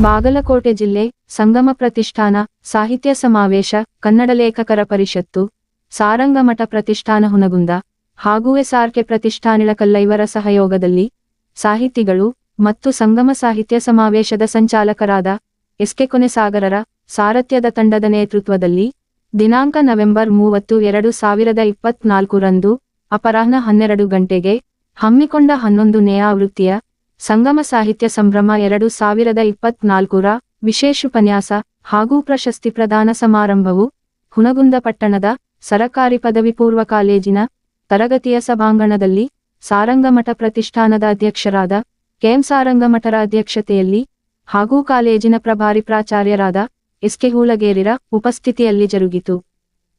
ಬಾಗಲಕೋಟೆ ಜಿಲ್ಲೆ ಸಂಗಮ ಪ್ರತಿಷ್ಠಾನ ಸಾಹಿತ್ಯ ಸಮಾವೇಶ ಕನ್ನಡ ಲೇಖಕರ ಪರಿಷತ್ತು, ಸಾರಂಗಮಠ ಪ್ರತಿಷ್ಠಾನ ಹುನಗುಂದ ಹಾಗೂ ಎಸ್ಆರ್ಕೆ ಪ್ರತಿಷ್ಠಾನಿಳಕಲ್ಲ ಕಲ್ಲೈವರ ಸಹಯೋಗದಲ್ಲಿ ಸಾಹಿತಿಗಳು ಮತ್ತು ಸಂಗಮ ಸಾಹಿತ್ಯ ಸಮಾವೇಶದ ಸಂಚಾಲಕರಾದ ಎಸ್ಕೆ ಕೊನೆಸಾಗರರ ಸಾರಥ್ಯದ ತಂಡದ ನೇತೃತ್ವದಲ್ಲಿ ದಿನಾಂಕ ನವೆಂಬರ್ ಮೂವತ್ತು ಎರಡು ಸಾವಿರದ ಇಪ್ಪತ್ನಾಲ್ಕರಂದು ಅಪರಾಹ್ನ ಹನ್ನೆರಡು ಗಂಟೆಗೆ ಹಮ್ಮಿಕೊಂಡ ಹನ್ನೊಂದು ಆವೃತ್ತಿಯ ಸಂಗಮ ಸಾಹಿತ್ಯ ಸಂಭ್ರಮ ಎರಡು ಸಾವಿರದ ಇಪ್ಪತ್ನಾಲ್ಕರ ವಿಶೇಷ ಉಪನ್ಯಾಸ ಹಾಗೂ ಪ್ರಶಸ್ತಿ ಪ್ರದಾನ ಸಮಾರಂಭವು ಹುನಗುಂದ ಪಟ್ಟಣದ ಸರಕಾರಿ ಪದವಿ ಪೂರ್ವ ಕಾಲೇಜಿನ ತರಗತಿಯ ಸಭಾಂಗಣದಲ್ಲಿ ಸಾರಂಗಮಠ ಪ್ರತಿಷ್ಠಾನದ ಅಧ್ಯಕ್ಷರಾದ ಕೆಎಂ ಸಾರಂಗಮಠರ ಅಧ್ಯಕ್ಷತೆಯಲ್ಲಿ ಹಾಗೂ ಕಾಲೇಜಿನ ಪ್ರಭಾರಿ ಪ್ರಾಚಾರ್ಯರಾದ ಎಸ್ಕೆ ಹೂಲಗೇರಿರ ಉಪಸ್ಥಿತಿಯಲ್ಲಿ ಜರುಗಿತು.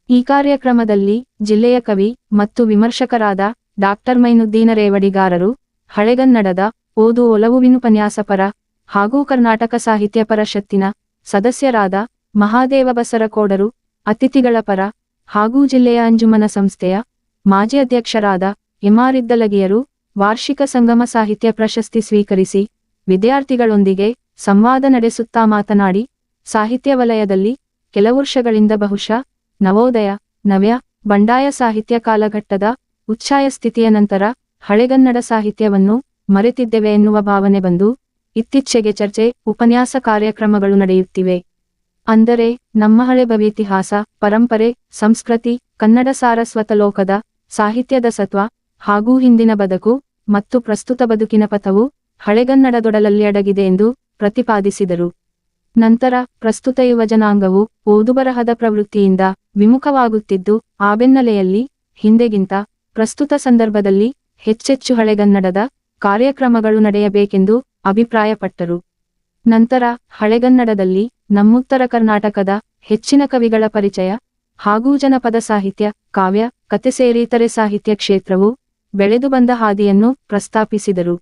ಈ ಕಾರ್ಯಕ್ರಮದಲ್ಲಿ ಜಿಲ್ಲೆಯ ಕವಿ ಮತ್ತು ವಿಮರ್ಶಕರಾದ ಡಾಕ್ಟರ್ ಮೈನುದ್ದೀನ ರೇವಡಿಗಾರರು, ಹಳೆಗನ್ನಡದ ಓದು ಒಲವು ವಿನುಪನ್ಯಾಸಪರ ಹಾಗೂ ಕರ್ನಾಟಕ ಸಾಹಿತ್ಯ ಪರಿಷತ್ತಿನ ಸದಸ್ಯರಾದ ಮಹಾದೇವ ಬಸರಕೋಡರು ಅತಿಥಿಗಳ ಪರ ಹಾಗೂ ಜಿಲ್ಲೆಯ ಅಂಜುಮನ ಸಂಸ್ಥೆಯ ಮಾಜಿ ಅಧ್ಯಕ್ಷರಾದ ಎಮಾರಿದ್ದಲಗಿಯರು ವಾರ್ಷಿಕ ಸಂಗಮ ಸಾಹಿತ್ಯ ಪ್ರಶಸ್ತಿ ಸ್ವೀಕರಿಸಿ ವಿದ್ಯಾರ್ಥಿಗಳೊಂದಿಗೆ ಸಂವಾದ ನಡೆಸುತ್ತಾ ಮಾತನಾಡಿ, ಸಾಹಿತ್ಯ ವಲಯದಲ್ಲಿ ಕೆಲವು ವರ್ಷಗಳಿಂದ ಬಹುಶಃ ನವೋದಯ, ನವ್ಯ, ಬಂಡಾಯ ಸಾಹಿತ್ಯ ಕಾಲಘಟ್ಟದ ಉಚ್ಛಾಯ ಸ್ಥಿತಿಯ ನಂತರ ಹಳೆಗನ್ನಡ ಸಾಹಿತ್ಯವನ್ನು ಮರೆತಿದ್ದೆವೆ ಎನ್ನುವ ಭಾವನೆ ಬಂದು ಇತ್ತೀಚೆಗೆ ಚರ್ಚೆ, ಉಪನ್ಯಾಸ ಕಾರ್ಯಕ್ರಮಗಳು ನಡೆಯುತ್ತಿವೆ. ಅಂದರೆ, ನಮ್ಮ ಹಳೆ ಭವಿತಿಹಾಸ ಪರಂಪರೆ, ಸಂಸ್ಕೃತಿ, ಕನ್ನಡ ಸಾರಸ್ವತ ಲೋಕದ, ಸಾಹಿತ್ಯದ ಸತ್ವ, ಹಾಗೂ ಹಿಂದಿನ ಬದುಕು ಮತ್ತು ಪ್ರಸ್ತುತ ಬದುಕಿನ ಪಥವು ಹಳೆಗನ್ನಡದೊಡಲಲ್ಲಿ ಅಡಗಿದೆ ಎಂದು ಪ್ರತಿಪಾದಿಸಿದರು. ನಂತರ ಪ್ರಸ್ತುತ ಯುವಜನಾಂಗವು ಓದುಬರಹದ ಪ್ರವೃತ್ತಿಯಿಂದ ವಿಮುಖವಾಗುತ್ತಿದ್ದು, ಆ ಬೆನ್ನಲೆಯಲ್ಲಿ, ಹಿಂದೆಗಿಂತ ಪ್ರಸ್ತುತ ಸಂದರ್ಭದಲ್ಲಿ ಹೆಚ್ಚೆಚ್ಚು ಹಳೆಗನ್ನಡದ ಕಾರ್ಯಕ್ರಮಗಳು ನಡೆಯಬೇಕೆಂದು ಅಭಿಪ್ರಾಯಪಟ್ಟರು. ನಂತರ ಹಳೆಗನ್ನಡದಲ್ಲಿ ನಮ್ಮುತ್ತರ ಕರ್ನಾಟಕದ ಹೆಚ್ಚಿನ ಕವಿಗಳ ಪರಿಚಯ ಹಾಗೂ ಜನಪದ ಸಾಹಿತ್ಯ, ಕಾವ್ಯ, ಕತೆ ಸೇರಿ ಇತರೆ ಸಾಹಿತ್ಯ ಕ್ಷೇತ್ರವು ಬೆಳೆದು ಬಂದ ಹಾದಿಯನ್ನು ಪ್ರಸ್ತಾಪಿಸಿದರು.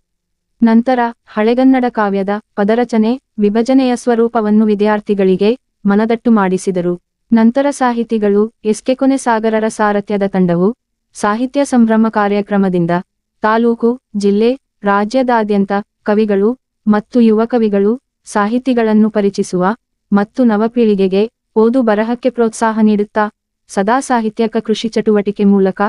ನಂತರ ಹಳೆಗನ್ನಡ ಕಾವ್ಯದ ಪದರಚನೆ ವಿಭಜನೆಯ ಸ್ವರೂಪವನ್ನು ವಿದ್ಯಾರ್ಥಿಗಳಿಗೆ ಮನದಟ್ಟು ಮಾಡಿಸಿದರು. ನಂತರ ಸಾಹಿತಿಗಳು ಎಸ್ಕೆ ಕೊನೆಸಾಗರರ ಸಾರಥ್ಯದ ತಂಡವು ಸಾಹಿತ್ಯ ಸಂಭ್ರಮ ಕಾರ್ಯಕ್ರಮದಿಂದ ತಾಲೂಕು, ಜಿಲ್ಲೆ ರಾಜ್ಯದಾದ್ಯಂತ ಕವಿಗಳು ಮತ್ತು ಯುವ ಕವಿಗಳು ಸಾಹಿತಿಗಳನ್ನು ಪರಿಚಿಸುವ ಮತ್ತು ನವಪೀಳಿಗೆಗೆ ಓದು ಬರಹಕ್ಕೆ ಪ್ರೋತ್ಸಾಹ ನೀಡುತ್ತಾ ಸದಾ ಸಾಹಿತ್ಯಕ ಕೃಷಿ ಚಟುವಟಿಕೆ ಮೂಲಕ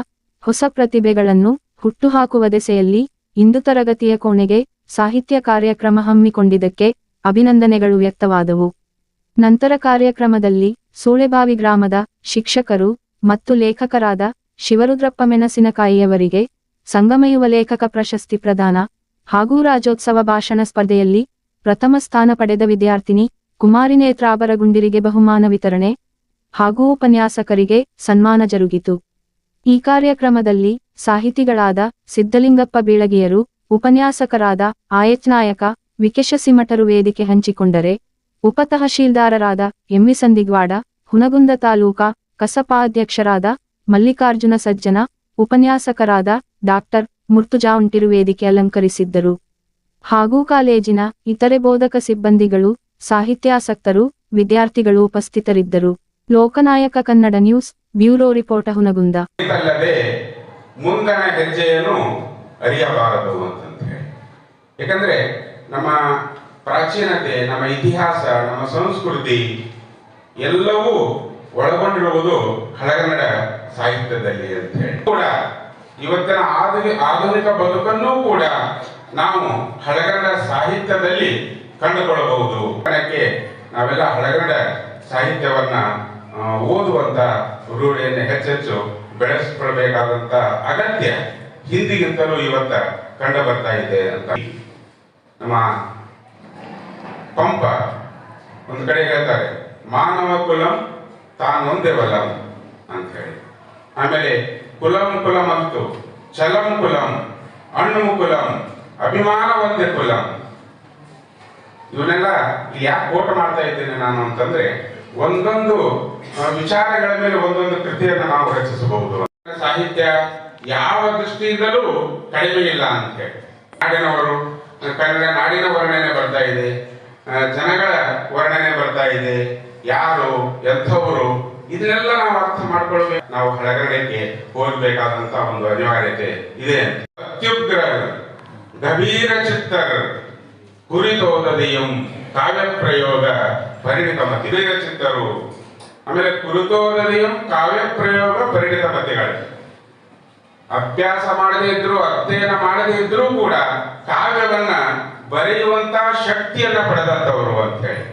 ಹೊಸ ಪ್ರತಿಭೆಗಳನ್ನು ಹುಟ್ಟುಹಾಕುವ ದೆಸೆಯಲ್ಲಿ ಇಂದು ತರಗತಿಯ ಕೋಣೆಗೆ ಸಾಹಿತ್ಯ ಕಾರ್ಯಕ್ರಮ ಹಮ್ಮಿಕೊಂಡಿದ್ದಕ್ಕೆ ಅಭಿನಂದನೆಗಳು ವ್ಯಕ್ತವಾದವು. ನಂತರ ಕಾರ್ಯಕ್ರಮದಲ್ಲಿ ಸೂಳೆಬಾವಿ ಗ್ರಾಮದ ಶಿಕ್ಷಕರು ಮತ್ತು ಲೇಖಕರಾದ ಶಿವರುದ್ರಪ್ಪ ಮೆಣಸಿನಕಾಯಿಯವರಿಗೆ ಸಂಗಮ ಯುವ ಲೇಖಕ ಪ್ರಶಸ್ತಿ ಪ್ರದಾನ ಹಾಗೂ ರಾಜ್ಯೋತ್ಸವ ಭಾಷಣ ಸ್ಪರ್ಧೆಯಲ್ಲಿ ಪ್ರಥಮ ಸ್ಥಾನ ಪಡೆದ ವಿದ್ಯಾರ್ಥಿನಿ ಕುಮಾರಿ ನೇತ್ರಾಬರಗುಂಡಿರಿಗೆ ಬಹುಮಾನ ವಿತರಣೆ ಹಾಗೂ ಉಪನ್ಯಾಸಕರಿಗೆ ಸನ್ಮಾನ ಜರುಗಿತು. ಈ ಕಾರ್ಯಕ್ರಮದಲ್ಲಿ ಸಾಹಿತಿಗಳಾದ ಸಿದ್ದಲಿಂಗಪ್ಪ ಬೀಳಗಿಯರು, ಉಪನ್ಯಾಸಕರಾದ ಆಯಚ್ ನಾಯಕ, ವಿಕೆಶಸಿಮಠರು ವೇದಿಕೆ ಹಂಚಿಕೊಂಡರೆ ಉಪತಹಶೀಲ್ದಾರರಾದ ಎಂವಿ ಸಂದಿಗ್ವಾಡ, ಹುನಗುಂದ ತಾಲೂಕಾ ಕಸಪಾಧ್ಯಕ್ಷರಾದ ಮಲ್ಲಿಕಾರ್ಜುನ ಸಜ್ಜನ, ಉಪನ್ಯಾಸಕರಾದ ಡಾಕ್ಟರ್ ಮುರ್ತುಜಾ ಉಂಟಿರು ವೇದಿಕೆ ಅಲಂಕರಿಸಿದ್ದರು. ಹಾಗೂ ಕಾಲೇಜಿನ ಇತರೆ ಬೋಧಕ ಸಿಬ್ಬಂದಿಗಳು, ಸಾಹಿತ್ಯಾಸಕ್ತರು, ವಿದ್ಯಾರ್ಥಿಗಳು ಉಪಸ್ಥಿತರಿದ್ದರು. Loknayak Kannada news, bureau report Hungund. ಮುಂದಣ ಹೆಜ್ಜೆಯನ್ನು ಅರಿಯಬಾರದು ಅಂತಂದ್ರೆ. ಯಾಕಂದ್ರೆ ನಮ್ಮ ಪ್ರಾಚೀನತೆ, ನಮ್ಮ ಇತಿಹಾಸ, ನಮ್ಮ ಸಂಸ್ಕೃತಿ ಎಲ್ಲವೂ ಒಳಗೊಂಡಿರುವುದು ಹಳಗನ್ನಡ ಸಾಹಿತ್ಯದಲ್ಲಿ ಅಂತ ಹೇಳಿ. ಕೂಡ ಇವತ್ತಿನ ಆಧುನಿಕ ಆಧುನಿಕ ಬದುಕನ್ನು ಕೂಡ ನಾವು ಹಳಗನ್ನಡ ಸಾಹಿತ್ಯದಲ್ಲಿ ಕಂಡುಕೊಳ್ಳಬಹುದು. ಕಾರಣಕ್ಕೆ ನಾವೆಲ್ಲ ಹಳಗನ್ನಡ ಸಾಹಿತ್ಯವನ್ನ ಓದುವಂತ ರೂಢಿಯನ್ನು ಹೆಚ್ಚೆಚ್ಚು ಬೆಳೆಸಿಕೊಳ್ಬೇಕಾದಂತ ಅಗತ್ಯ ಹಿಂದಿಗಿಂತಲೂ ಇವತ್ತ ಕಂಡು ಬರ್ತಾ ಇದೆ ಅಂತ. ನಮ್ಮ ಪಂಪ ಒಂದು ಕಡೆ ಹೇಳ್ತಾರೆ, ಮಾನವ ಕುಲಂ ತಾನೊಂದೇ ಬಲಂ ಅಂತ ಹೇಳಿ. ಆಮೇಲೆ ಕುಲಂ ಕುಲಂ ಮತ್ತು ಚಲಂ ಕುಲಂ, ಅಣ್ಣು ಕುಲಂ ಅಭಿಮಾನ ಒಂದೇ ಕುಲಂ. ಇವನ್ನೆಲ್ಲ ಯಾಕೆ ಕೋಟ್ ಮಾಡ್ತಾ ಇದ್ದೇನೆ ನಾನು ಅಂತಂದ್ರೆ, ಒಂದೊಂದು ವಿಚಾರಗಳ ಮೇಲೆ ಒಂದೊಂದು ಕೃತಿಯನ್ನು ನಾವು ರಚಿಸಬಹುದು. ಸಾಹಿತ್ಯ ಯಾವ ದೃಷ್ಟಿಯಿಂದಲೂ ಕಡಿಮೆ ಇಲ್ಲ ಅಂತ ಹೇಳಿ. ನಾಡಿನವರು, ಕನ್ನಡ ನಾಡಿನ ವರ್ಣನೆ ಬರ್ತಾ ಇದೆ. ಜನಗಳ ವರ್ಣನೆ ಬರ್ತಾ ಇದೆ. ಯಾರು, ಎಂಥವರು ಇದನ್ನೆಲ್ಲ ನಾವು ಅರ್ಥ ಮಾಡ್ಕೊಳ್ಬೇಕು. ನಾವು ಹಳಗಡೆಗೆ ಹೋಗ್ಬೇಕಾದಂತ ಒಂದು ಅನಿವಾರ್ಯತೆ ಇದೆ ಅತ್ಯುಗ್ರ ಗಭೀರ ಚಿತ್ತರ್, ಕುರಿತೋದದೆಯಂ ಕಾವ್ಯ ಪ್ರಯೋಗ ಪರಿಣಿತ ಚಿತ್ತರು. ಆಮೇಲೆ ಕುರಿತೋದದೆಯಂ ಕಾವ್ಯ ಪ್ರಯೋಗ ಪರಿಣಿತ ಮತಿಗಳು ಅಭ್ಯಾಸ ಮಾಡದೇ ಇದ್ರು, ಅಧ್ಯಯನ ಮಾಡದೇ ಇದ್ರೂ ಕೂಡ ಕಾವ್ಯವನ್ನ ಬರೆಯುವಂತಹ ಶಕ್ತಿಯನ್ನ ಪಡೆದಂತವರು ಅಂತ ಹೇಳಿ.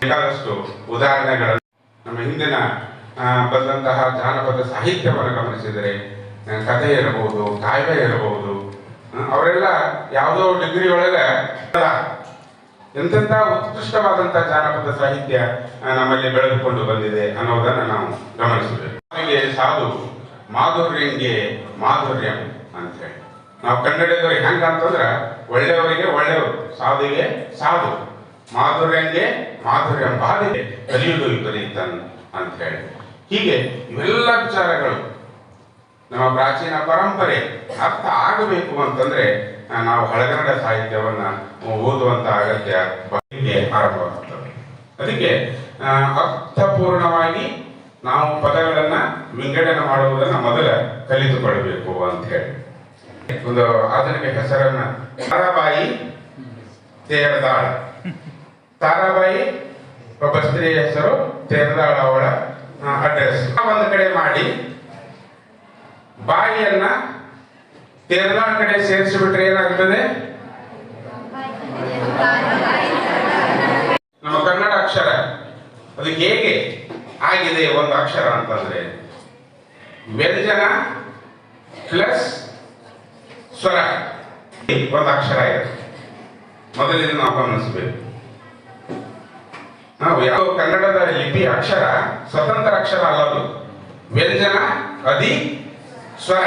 ಬೇಕಾದಷ್ಟು ಉದಾಹರಣೆಗಳನ್ನು ನಮ್ಮ ಹಿಂದಿನ ಬಂದಂತಹ ಜಾನಪದ ಸಾಹಿತ್ಯವನ್ನು ಗಮನಿಸಿದರೆ ಕಥೆ ಇರಬಹುದು, ಕಾವ್ಯ ಇರಬಹುದು ಅವರೆಲ್ಲ ಯಾವುದೋ ಡಿಗ್ರಿ ಒಳಗೆ ಎಂತೆಂಥ ಉತ್ಕೃಷ್ಟವಾದಂಥ ಜಾನಪದ ಸಾಹಿತ್ಯ ನಮ್ಮಲ್ಲಿ ಬೆಳೆದುಕೊಂಡು ಬಂದಿದೆ ಅನ್ನೋದನ್ನು ನಾವು ಗಮನಿಸಬೇಕು. ಸಾಧು ಮಾಧುರ್ಯಂಗೆ ಮಾಧುರ್ಯಂ ಅಂತ ಹೇಳಿ ನಾವು ಕನ್ನಡಿಗರಿಗೆ ಹೆಂಗಂತಂದ್ರೆ ಒಳ್ಳೆಯವರಿಗೆ ಒಳ್ಳೆಯವರು, ಸಾಧುಗೆ ಸಾಧು. ಮಾಧುರ್ಯಂಗೆ ಮಾಧುರ್ಯ ಬಾಧಿದೆ ಕಲಿಯುವುದು ವಿಪರೀತನ್ ಅಂತ ಹೇಳಿ. ಹೀಗೆ ಇವೆಲ್ಲ ವಿಚಾರಗಳು ನಮ್ಮ ಪ್ರಾಚೀನ ಪರಂಪರೆ ಅರ್ಥ ಆಗಬೇಕು ಅಂತಂದ್ರೆ ನಾವು ಹಳಗನ್ನಡ ಸಾಹಿತ್ಯವನ್ನ ಓದುವಂತ ಅಗತ್ಯ ಆರಂಭವಾಗ್ತದೆ ಅದಕ್ಕೆ ಅರ್ಥಪೂರ್ಣವಾಗಿ ನಾವು ಪದಗಳನ್ನ ವಿಂಗಡಣೆ ಮಾಡುವುದನ್ನ ಮೊದಲ ಕಲಿತುಕೊಳ್ಳಬೇಕು ಅಂತ ಹೇಳಿ. ಒಂದು ಆಧುನಿಕ ಹೆಸರನ್ನ ತಾರಾಬಾಯಿ, ತೇರದಾಳ. ತಾರಾಬಾಯಿ ಒಬ್ಬ ಸ್ತ್ರೀಯ ಹೆಸರು ತೆರೆದಾಳ ಅವಳ ಅಡ್ರೆಸ್ ಒಂದು ಕಡೆ ಮಾಡಿ. ಬಾಯಿಯನ್ನ ತೆರೆದಾಳ ಕಡೆ ಸೇರಿಸಿಬಿಟ್ರೆ ಏನಾಗ್ತದೆ? ನಮ್ಮ ಕನ್ನಡ ಅಕ್ಷರ, ಅದು ಹೇಗೆ ಆಗಿದೆ ಒಂದು ಅಕ್ಷರ ಅಂತಂದ್ರೆ, ವ್ಯಂಜನ ಪ್ಲಸ್ ಸ್ವರ. ಒಂದು ಅಕ್ಷರ ಇದೆ. ಮೊದಲಿಗೆ ನಾವು ಗಮನಿಸಬೇಕು. ನಾವು ಯಾವ ಕನ್ನಡದ ಲಿಪಿ ಅಕ್ಷರ ಸ್ವತಂತ್ರ ಅಕ್ಷರ ಅಲ್ಲದು ವ್ಯಂಜನ ಅದಿ ಸ್ವರ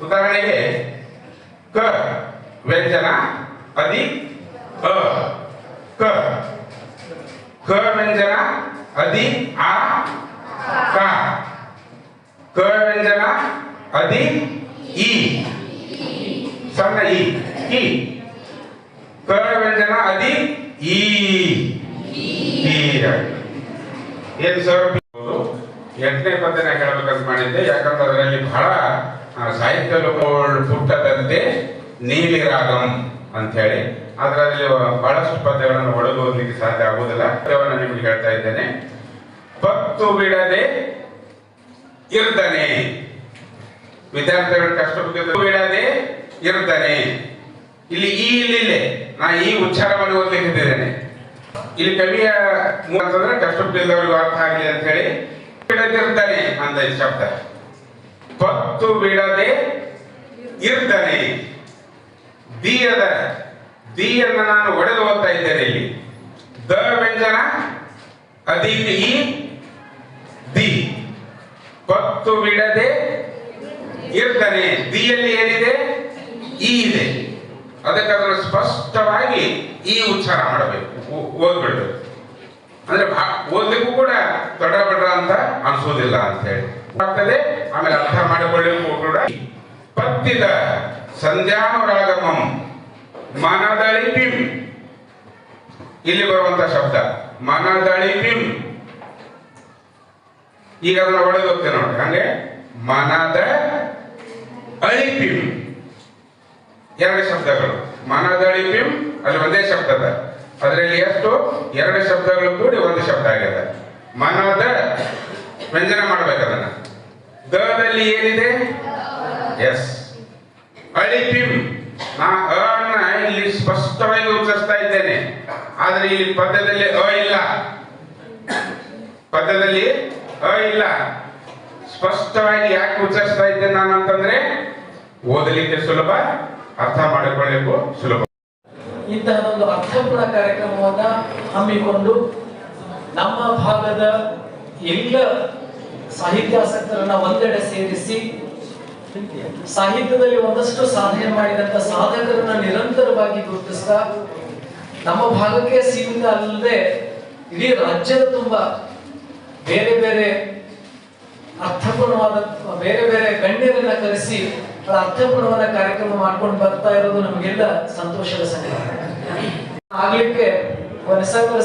ಉದಾಹರಣೆಗೆ ಕ ವ್ಯಂಜನ ಅದಿ ಅ ಕ ಕ ವ್ಯಂಜನ ಅದಿ ಆ ಕ ಕ ವ್ಯಂಜನ ಅದಿ ಇ ಸಣ್ಣ ಇ ಇ ಕ ವ್ಯಂಜನ ಅದಿ ಈ ಈ ಏನ್ ಸರ್? ಎಂಟನೇ ಪದ್ಯನ ಹೇಳಬೇಕಂತ ಮಾಡಿದ್ದೆ. ಯಾಕಂದ್ರೆ ಅದರಲ್ಲಿ ಬಹಳ ಸಾಹಿತ್ಯ ಪುಟ್ಟದಂತೆ ನೀಲಿ ರಾಗಂ ಅಂತ ಹೇಳಿ ಅದರಲ್ಲಿ ಬಹಳಷ್ಟು ಪದ್ಯಗಳನ್ನು ಒಳಗೆ ಓದಲಿಕ್ಕೆ ಸಾಧ್ಯ ಆಗುವುದಿಲ್ಲ. ಪದ್ಯವನ್ನು ನಿಮಗೆ ಹೇಳ್ತಾ ಇದ್ದೇನೆ. ಪತ್ತು ಬಿಡದೆ ಇರ್ತಾನೆ ವಿದ್ಯಾರ್ಥಿಗಳು ಕಷ್ಟ ಬಿಡದೆ ಇರ್ತಾನೆ ಇಲ್ಲಿ ಈ ಇಲ್ಲಿಲ್ಲೇ ನಾ ಈ ಉಚ್ಚಾರವನ್ನು ಓದ್ಲಿಕ್ಕಿದ್ದೇನೆ ಇಲ್ಲಿ ಕವಿಯ ಅಂತಂದ್ರೆ ಕಷ್ಟಪಟ್ಟಿದ್ದವರಿಗೂ ಅರ್ಥ ಆಗಲಿ ಅಂತ ಹೇಳಿ ಬಿಡದಿರ್ತಾನೆ ಅಂತ ಈ ಶಬ್ದ. ಪತ್ತು ಬಿಡದೆ ಇರ್ತಾನೆ ದೀಯದ, ದೀಯನ್ನ ನಾನು ಒಡೆದು ಓದ್ತಾ ಇದ್ದೇನೆ ಇಲ್ಲಿ. ದ ವ್ಯಂಜನ, ಅದೀತಿ ಈ ದಿ. ಪತ್ತು ಬಿಡದೆ ಇರ್ತಾನೆ ದಿಯಲ್ಲಿ ಏನಿದೆ? ಈ ಇದೆ. ಅದಕ್ಕೆ ಅದನ್ನು ಸ್ಪಷ್ಟವಾಗಿ ಈ ಉಚ್ಚಾರ ಮಾಡಬೇಕು. ಓ- ಓದ್ಬಿಡ್ಬೇಕು ಅಂದ್ರೆ ಓದ್ಲಿಕ್ಕೂ ಕೂಡ ದೊಡ್ಡ ಬಡ್ರ ಅಂತ ಅನ್ಸೋದಿಲ್ಲ ಅಂತ ಹೇಳಿ. ಆಗ್ತದೆ ಆಮೇಲೆ ಅರ್ಥ ಮಾಡಿಕೊಳ್ಳಿಕ್ಕೂ ಕೂಡ. ಪತ್ತಿದ ಸಂಧ್ಯಾನುರಾಗಮಂ ಮನದಳಿಪಿಂ. ಇಲ್ಲಿ ಬರುವಂತ ಶಬ್ದ, ಮನದಳಿಪಿಂ. ಈಗ ಅದನ್ನ ಒಳಗೆ ಹೋಗ್ತೇನೆ ನೋಡಿ ಹಂಗೆ ಮನದ ಅಳಿಪಿಂ ಎರಡು ಶಬ್ದಗಳು. ಮನದಳಿಪಿಂ, ಅಲ್ಲಿ ಒಂದೇ ಶಬ್ದದ. ಅದರಲ್ಲಿ ಎಷ್ಟು? ಎರಡು ಶಬ್ದಗಳು ಕೂಡಿ ಒಂದು ಶಬ್ದ ಆಗ್ಯದ ಮನದ ವ್ಯಂಜನ ಮಾಡ್ಬೇಕು ಅದನ್ನ. ದದಲ್ಲಿ ಏನಿದೆ? ಎಸ್. ಅಳಿಪಿಂ. ನಾ ಅನ್ನ ಇಲ್ಲಿ ಸ್ಪಷ್ಟವಾಗಿ ಉಚ್ಚರಿಸ್ತಾ ಇದ್ದೇನೆ. ಆದ್ರೆ ಇಲ್ಲಿ ಪದ್ಯದಲ್ಲಿ ಅ ಇಲ್ಲ. ಪದ್ಯದಲ್ಲಿ ಅ ಇಲ್ಲ. ಸ್ಪಷ್ಟವಾಗಿ ಯಾಕೆ ಉಚ್ಚರಿಸ್ತಾ ಇದ್ದೇನೆ ನಾನು ಅಂತಂದ್ರೆ ಓದಲಿಕ್ಕೆ ಸುಲಭ, ಅರ್ಥ ಮಾಡಿಕೊಳ್ಳಿಕ್ಕೂ ಸುಲಭ. ಇಂತಹದೊಂದು ಅರ್ಥಪೂರ್ಣ ಕಾರ್ಯಕ್ರಮವನ್ನ ಹಮ್ಮಿಕೊಂಡು ನಮ್ಮ ಭಾಗದ ಎಲ್ಲ ಸಾಹಿತ್ಯಾಸಕ್ತರನ್ನ ಒಂದೆಡೆ ಸೇರಿಸಿ ಸಾಹಿತ್ಯದಲ್ಲಿ ಒಂದಷ್ಟು ಸಾಧನೆ ಮಾಡಿದಂತ ಸಾಧಕರನ್ನ ನಿರಂತರವಾಗಿ ಗುರುತಿಸ್ತಾ ನಮ್ಮ ಭಾಗಕ್ಕೆ ಸೀಮಿತ ಅಲ್ಲದೆ ಇಡೀ ರಾಜ್ಯದ ತುಂಬಾ ಬೇರೆ ಬೇರೆ ಅರ್ಥಪೂರ್ಣವಾದ ಬೇರೆ ಬೇರೆ ಗಣ್ಯರನ್ನ ಕರೆಸಿ ಆ ಅರ್ಥಪೂರ್ಣವಾದ ಕಾರ್ಯಕ್ರಮ ಮಾಡ್ಕೊಂಡು ಬರ್ತಾ ಇರೋದು ನಮಗೆಲ್ಲ ಸಂತೋಷದ ಸಂಗತಿ. ಆಗ್ಲಿಕ್ಕೆ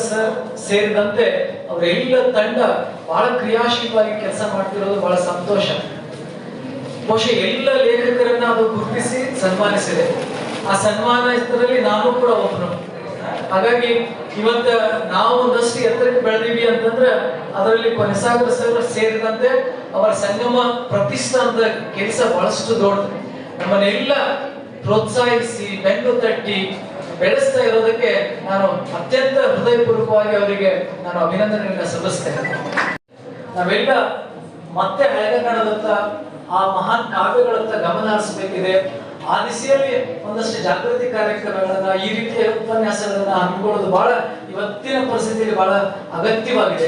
ಸರ್ ಸೇರಿದಂತೆ ಅವರೆಲ್ಲ ತಂಡ ಬಹಳ ಕ್ರಿಯಾಶೀಲವಾಗಿ ಕೆಲಸ ಮಾಡ್ತಿರೋದು ಬಹಳ ಸಂತೋಷ. ಬಹುಶಃ ಎಲ್ಲ ಲೇಖಕರನ್ನ ಅದು ಗುರುತಿಸಿ ಸನ್ಮಾನಿಸಿದೆ. ಆ ಸನ್ಮಾನಿಸಿದ್ರಲ್ಲಿ ನಾನು ಕೂಡ ಒಬ್ಬನು ಹಾಗಾಗಿ ಇವತ್ತ ನಾವು ಒಂದಷ್ಟು ಎತ್ತರಕ್ಕೆ ಬೆಳೆದೀವಿ ಅಂತಂದ್ರೆ ಅದರಲ್ಲಿ ಕೊನೆಸಾಗರ ಸರ್ ಸೇರಿದಂತೆ ಅವರ ಸಂಗಮ ಪ್ರತಿಷ್ಠಾನದ ಕೆಲಸ ಬಹಳಷ್ಟು ದೊಡ್ಡದು. ನಮ್ಮನ್ನೆಲ್ಲ ಪ್ರೋತ್ಸಾಹಿಸಿ, ಬೆನ್ನು ತಟ್ಟಿ ಬೆಳೆಸ್ತಾ ಇರೋದಕ್ಕೆ ನಾನು ಅತ್ಯಂತ ಹೃದಯಪೂರ್ವಕವಾಗಿ ಅವರಿಗೆ ನಾನು ಅಭಿನಂದನೆಗಳನ್ನ ಸಲ್ಲಿಸ್ತೇನೆ. ನಾವೆಲ್ಲ ಮತ್ತೆ ಹಳೆಗನ್ನಡದತ್ತ ಆ ಮಹಾನ್ ಕಾವ್ಯಗಳತ್ತ ಗಮನ ಹರಿಸಬೇಕಿದೆ. ಆ ದಿಸೆಯಲ್ಲಿ ಒಂದಷ್ಟು ಜಾಗೃತಿ ಕಾರ್ಯಕ್ರಮಗಳನ್ನ ಈ ರೀತಿಯ ಉಪನ್ಯಾಸಗಳನ್ನ ಹಮ್ಮಿಕೊಳ್ಳೋದು ಬಹಳ ಇವತ್ತಿನ ಪರಿಸ್ಥಿತಿಯಲ್ಲಿ ಬಹಳ ಅಗತ್ಯವಾಗಿದೆ.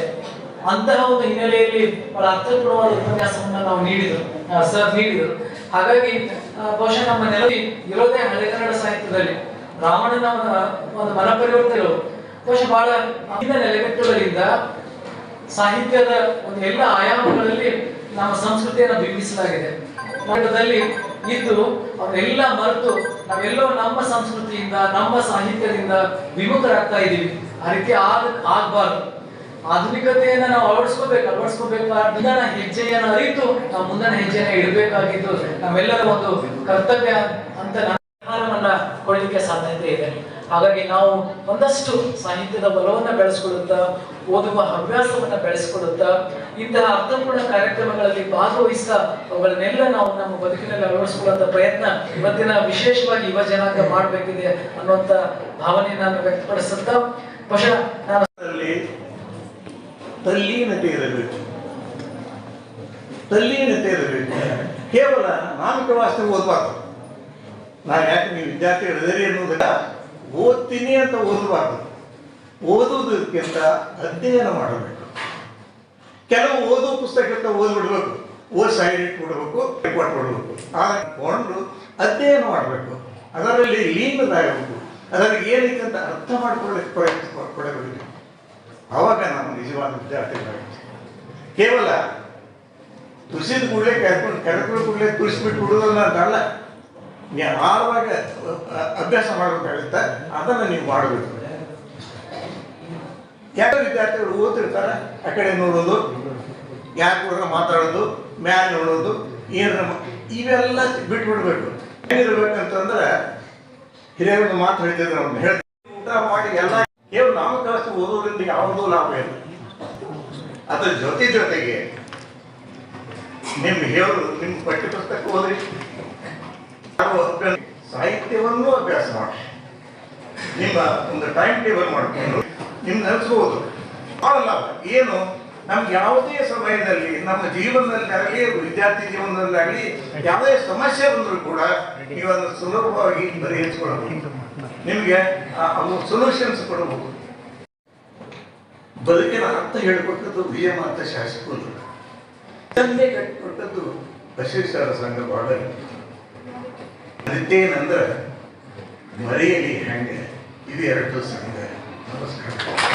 ಅಂತಹ ಒಂದು ಹಿನ್ನೆಲೆಯಲ್ಲಿ ಬಹಳ ಅರ್ಥಪೂರ್ಣವಾದ ಉಪನ್ಯಾಸವನ್ನ ನಾವು ನೀಡಿದ್ರು ಸರ್ ನೀಡಿದ್ರು. ಹಾಗಾಗಿ ಬಹುಶಃ ನಮ್ಮ ನೆಲವಿ ಇರೋದೇ ಹಳೆಗನ್ನಡ ಸಾಹಿತ್ಯದಲ್ಲಿ. ರಾವಣನ ಒಂದು- ಮನ ಪರಿವರ್ತನೆ ಬಹುಶಃ ಬಹಳ ನೆಲೆಗಟ್ಟುಗಳಿಂದ ಸಾಹಿತ್ಯದ ಒಂದು ಎಲ್ಲ ಆಯಾಮಗಳಲ್ಲಿ ನಮ್ಮ ಸಂಸ್ಕೃತಿಯನ್ನು ಬಿಂಬಿಸಲಾಗಿದೆ. ಇದ್ದು ಅವರೆಲ್ಲ ಮರೆತು ನಾವೆಲ್ಲೋ ನಮ್ಮ ಸಂಸ್ಕೃತಿಯಿಂದ, ನಮ್ಮ ಸಾಹಿತ್ಯದಿಂದ ವಿಮುಖರಾಗ್ತಾ ಇದ್ದೀವಿ. ಆ ರೀತಿ ಆಗ ಆಗ್ಬಾರ್ದು. ಆಧುನಿಕತೆಯನ್ನ ನಾವು ಅಳವಡಿಸ್ಕೋಬೇಕು ಅಳವಡಿಸ್ಕೋಬೇಕು? ಮುಂದನ ಹೆಜ್ಜೆಯನ್ನು ಅರಿತು ನಾವು ಮುಂದಿನ ಹೆಜ್ಜೆಯನ್ನ ಇಡಬೇಕಾಗಿದ್ದು ನಮ್ಮೆಲ್ಲರ ಒಂದು ಕರ್ತವ್ಯ ಅಂತ ಕೊಡಲಿಕ್ಕೆ ಸಾಧ್ಯತೆ ಇದೆ. ಹಾಗಾಗಿ ನಾವು ಒಂದಷ್ಟು ಸಾಹಿತ್ಯದ ಬಲವನ್ನ ಬೆಳೆಸ್ಕೊಳ್ಳುತ್ತಾ, ಓದುವ ಹವ್ಯಾಸವನ್ನ ಬೆಳೆಸ್ಕೊಳ್ಳುತ್ತಾ, ಇಂತಹ ಅರ್ಥಪೂರ್ಣ ಕಾರ್ಯಕ್ರಮಗಳಲ್ಲಿ ಭಾಗವಹಿಸ್ತಾ, ಅವುಗಳನ್ನೆಲ್ಲ ನಾವು ನಮ್ಮ ಬದುಕಿನಲ್ಲಿ ಅಳವಡಿಸಿಕೊಳ್ಳುವಂತ ಪ್ರಯತ್ನ ಇವತ್ತಿನ ವಿಶೇಷವಾಗಿ ಯುವ ಜನಾಂಗ ಮಾಡಬೇಕಿದೆ ಅನ್ನುವಂತ ಭಾವನೆಯನ್ನು ನಾನು ವ್ಯಕ್ತಪಡಿಸುತ್ತಾ, ಬಹುಶಃ ನಾನು ತಲ್ಲೀನತೆ ಇರಬೇಕು. ತಲ್ಲೀನತೆ ಇರಬೇಕು. ಕೇವಲ ನಾಮಕ ಓದಬಾರ್ದು. ನಾನು ಯಾಕೆ ನೀವು ವಿದ್ಯಾರ್ಥಿ ಅನ್ನೋದನ್ನ ಓದ್ತೀನಿ ಅಂತ ಓದಬಾರ್ದು. ಓದೋದಕ್ಕಿಂತ ಅಧ್ಯಯನ ಮಾಡಬೇಕು. ಕೆಲವು ಓದೋ ಪುಸ್ತಕ ಓದ್ಬಿಡ್ಬೇಕು. ಓದ್ ಸೈಡ್ ಇಟ್ಬಿಡ್ಬೇಕು ಕೊಟ್ಬಿಡ್ಬೇಕು ಆದರೆ ಕೊಂಡು ಅಧ್ಯಯನ ಮಾಡಬೇಕು. ಅದರಲ್ಲಿ ಲೀನದಾಗಬೇಕು ಅದರಲ್ಲಿ ಏನೈತೆ ಅಂತ ಅರ್ಥ ಮಾಡಿಕೊಳ್ಳಕ್ಕೆ ಪ್ರಯತ್ನ ಕೊಡಬೇಕು ಆವಾಗ ನಾವು ನಿಜವಾದ ವಿದ್ಯಾರ್ಥಿಗಳಾಗ್ತೀವಿ ಕೇವಲ ತುಸಿದ ಕೂಡಲೇ ಕರ್ಕೊಂಡು ಕರ್ಕೊಂಡು ಕೂಡಲೇ ತುಳಿಸ್ಬಿಟ್ಟು ಅಂತಲ್ಲ ನೀವು ಆಳವಾಗ ಅಭ್ಯಾಸ ಮಾಡಬೇಕಾಗುತ್ತೆ ಅದನ್ನು ನೀವು ಮಾಡಬೇಕು. ಯಾಕೆ ವಿದ್ಯಾರ್ಥಿಗಳು ಓದ್ತಿರ್ತಾರೆ, ಆ ಕಡೆ ನೋಡೋದು ಹೋದ್ರೆ ಮಾತಾಡೋದು, ಮ್ಯಾಲ್ ನೋಡೋದು ಏನಾರ ಇವೆಲ್ಲ ಬಿಟ್ಬಿಡ್ಬೇಕು. ಏನಿರ್ಬೇಕಂತಂದ್ರೆ ಹಿರಿಯರ ಮಾತು ಹೇಳ್ತಿದ್ರು ಅವ್ನು ಹೇಳ್ತಾರೆ ಊಟ ಮಾಡಿ ಎಲ್ಲ ಕೇವಲ ನಾಮಕಾಸ್ತಿ ಓದೋದ್ರಿಂದ ಯಾವುದೂ ಲಾಭ ಇಲ್ಲ. ಅದ್ರ ಜೊತೆ ಜೊತೆಗೆ ನಿಮ್ಮ ಹೇಳು ನಿಮ್ಮ ಪಠ್ಯ ಪುಸ್ತಕ ಓದ್ರಿ. ಸಾಹಿತ್ಯವನ್ನೂ ಅಭ್ಯಾಸ ಮಾಡಿ. ನಿಮ್ಮ ಒಂದು ಟೈಮ್ ಟೇಬಲ್ ಮಾಡಿಕೊಂಡು ನಿಮ್ಗೆ ಅನ್ಸ್ಬೋದು ಮಾಡಲ್ಲ ಏನು? ನಮ್ಗೆ ಯಾವುದೇ ಸಮಯದಲ್ಲಿ, ನಮ್ಮ ಜೀವನದಲ್ಲಾಗಲಿ ವಿದ್ಯಾರ್ಥಿ ಜೀವನದಲ್ಲಾಗಲಿ ಯಾವುದೇ ಸಮಸ್ಯೆ ಬಂದರೂ ಕೂಡ ನೀವು ಅದನ್ನು ಸುಲಭವಾಗಿ ಪರಿಹರಿಸಿಕೊಳ್ಳಬಹುದು ನಿಮಗೆ ಸೊಲ್ಯೂಷನ್ಸ್ ಕೊಡಬಹುದು ಬದುಕಿನ ಅರ್ಥ ಹೇಳಿಕೊಟ್ಟದ್ದು ಅಂತ ಶಾಸಕರು. ತಂದೆ ಕಟ್ಟಿಕೊಟ್ಟದ್ದು ಬಸವೇಶ್ವರ ಸಂಘ ಬಾಡಲ್ ಅದಿತ್ತೇನಂದ್ರೆ ಮರೆಯಲಿ ಹೆಂಗೆ? ಇದು ಎರಡು ಸಂಘ ನಮಸ್ಕಾರ.